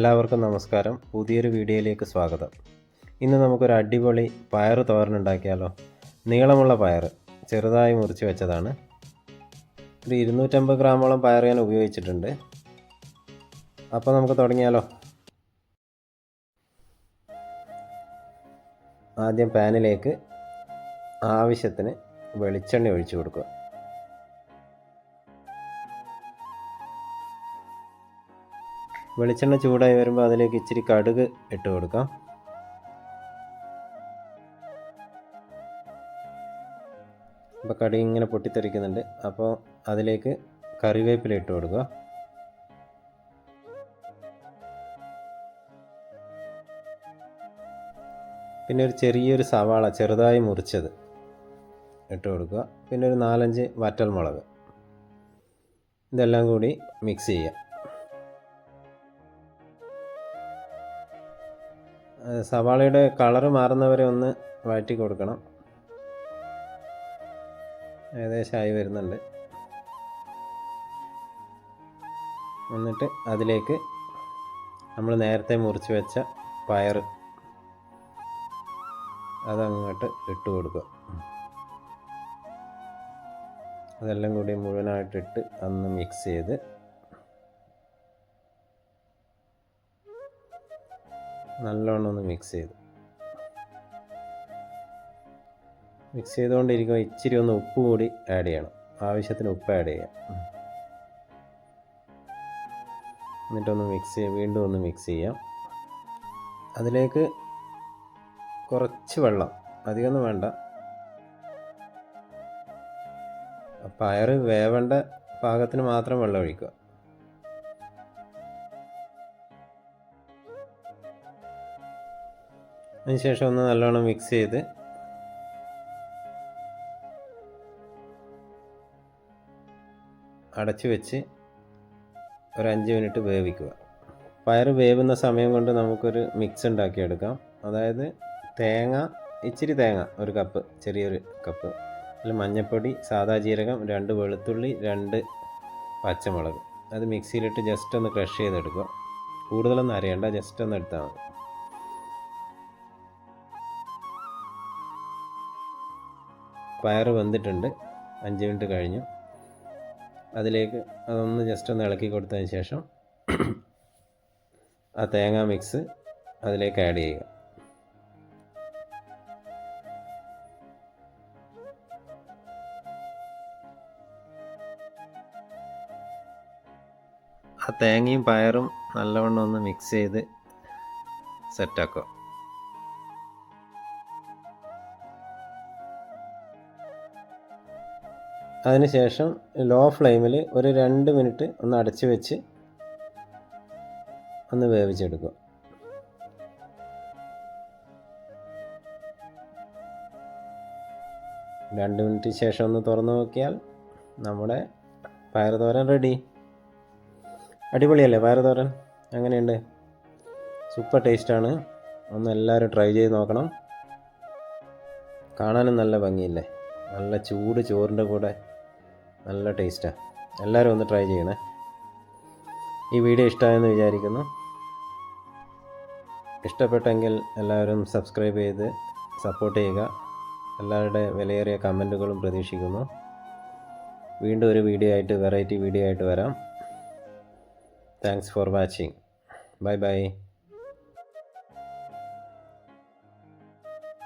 എല്ലാവർക്കും നമസ്കാരം. പുതിയൊരു വീഡിയോയിലേക്ക് സ്വാഗതം. ഇന്ന് നമുക്കൊരു അടിപൊളി പയർ തോരനുണ്ടാക്കിയാലോ നീളമുള്ള പയർ ചെറുതായി മുറിച്ച് വെച്ചതാണ്. ഒരു ഇരുന്നൂറ്റമ്പത് ഗ്രാമോളം പയർ ഞാൻ ഉപയോഗിച്ചിട്ടുണ്ട്. അപ്പോൾ നമുക്ക് തുടങ്ങിയാലോ? ആദ്യം പാനിലേക്ക് ആവശ്യത്തിന് വെളിച്ചെണ്ണ ഒഴിച്ചു കൊടുക്കുക. വെളിച്ചെണ്ണ ചൂടായി വരുമ്പോൾ അതിലേക്ക് ഇച്ചിരി കടുക് ഇട്ട് കൊടുക്കാം. അപ്പോൾ കടുക് ഇങ്ങനെ പൊട്ടിത്തെറിക്കുന്നുണ്ട്. അപ്പോൾ അതിലേക്ക് കറിവേപ്പില ഇട്ട് കൊടുക്കുക. പിന്നെ ഒരു ചെറിയൊരു സവാള ചെറുതായി മുറിച്ചത് ഇട്ട് കൊടുക്കുക. പിന്നെ ഒരു നാലഞ്ച് വറ്റൽ മുളക് ഇതെല്ലാം കൂടി മിക്സ് ചെയ്യുക. സവാളയുടെ കളറ് മാറുന്നവരെ ഒന്ന് വഴറ്റി കൊടുക്കണം. ഏകദേശം ആയി വരുന്നുണ്ട്. എന്നിട്ട് അതിലേക്ക് നമ്മൾ നേരത്തെ മുറിച്ച് വെച്ച പയർ അതങ്ങോട്ട് ഇട്ട് കൊടുക്കുക. അതെല്ലാം കൂടി മുഴുവനായിട്ടിട്ട് അന്ന് മിക്സ് ചെയ്ത് നല്ലോണം ഒന്ന് മിക്സ് ചെയ്തു. മിക്സ് ചെയ്തുകൊണ്ടിരിക്കുമ്പോൾ ഇച്ചിരി ഒന്ന് ഉപ്പ് കൂടി ആഡ് ചെയ്യണം. ആവശ്യത്തിന് ഉപ്പ് ആഡ് ചെയ്യാം. എന്നിട്ടൊന്ന് മിക്സ് ചെയ്യാം വീണ്ടും ഒന്ന് മിക്സ് ചെയ്യാം. അതിലേക്ക് കുറച്ച് വെള്ളം അധികമൊന്നും വേണ്ട. പയർ വേവേണ്ട പാകത്തിന് മാത്രം വെള്ളം ഒഴിക്കുക. അതിനുശേഷം ഒന്ന് നല്ലോണം മിക്സ് ചെയ്ത് അടച്ചു വെച്ച് ഒരു അഞ്ച് മിനിറ്റ് വേവിക്കുക. പയർ വേവുന്ന സമയം കൊണ്ട് നമുക്കൊരു മിക്സ് ഉണ്ടാക്കിയെടുക്കാം. അതായത് തേങ്ങ ഇച്ചിരി തേങ്ങ ഒരു കപ്പ് ചെറിയൊരു കപ്പ് അതിൽ മഞ്ഞൾപ്പൊടി സാദാ ജീരകം രണ്ട് വെളുത്തുള്ളി രണ്ട് പച്ചമുളക്. അത് മിക്സിയിലിട്ട് ജസ്റ്റ് ഒന്ന് ക്രഷ് ചെയ്തെടുക്കുക. കൂടുതലൊന്നും അരയണ്ട ജസ്റ്റ് ഒന്ന് എടുത്താൽ മതി. പയർ വെന്തിട്ടുണ്ട് അഞ്ച് മിനിറ്റ് കഴിഞ്ഞു. അതിലേക്ക് അതൊന്ന് ജസ്റ്റ് ഒന്ന് ഇളക്കി കൊടുത്തതിന് ശേഷം ആ തേങ്ങ മിക്സ് അതിലേക്ക് ആഡ് ചെയ്യുക. ആ തേങ്ങയും പയറും നല്ലവണ്ണം ഒന്ന് മിക്സ് ചെയ്ത് സെറ്റാക്കുക അതിനുശേഷം ലോ ഫ്ലെയിമിൽ ഒരു രണ്ട് മിനിറ്റ് ഒന്ന് അടച്ചു വെച്ച് ഒന്ന് വേവിച്ചെടുക്കുക. രണ്ട് മിനിറ്റ് ശേഷം ഒന്ന് തുറന്നു നോക്കിയാൽ നമ്മുടെ പയർ തോരൻ റെഡി അടിപൊളിയല്ലേ പയർ തോരൻ അങ്ങനെയുണ്ട് സൂപ്പർ ടേസ്റ്റാണ് ഒന്ന് എല്ലാവരും ട്രൈ ചെയ്ത് നോക്കണം. കാണാനും നല്ല ഭംഗിയില്ലേ? നല്ല ചൂട് ചോറിന്റെ കൂടെ. നല്ല ടേസ്റ്റാണ് എല്ലാവരും ഒന്ന് ട്രൈ ചെയ്യണേ. ഈ വീഡിയോ ഇഷ്ടമായെന്ന് വിചാരിക്കുന്നു. ഇഷ്ടപ്പെട്ടെങ്കിൽ എല്ലാവരും സബ്സ്ക്രൈബ് ചെയ്ത് സപ്പോർട്ട് ചെയ്യുക. എല്ലാവരുടെ വിലയേറിയ കമന്റുകളും പ്രതീക്ഷിക്കുന്നു. വീണ്ടും ഒരു വീഡിയോ ആയിട്ട് വെറൈറ്റി വീഡിയോ ആയിട്ട് വരാം. Thanks for watching bye bye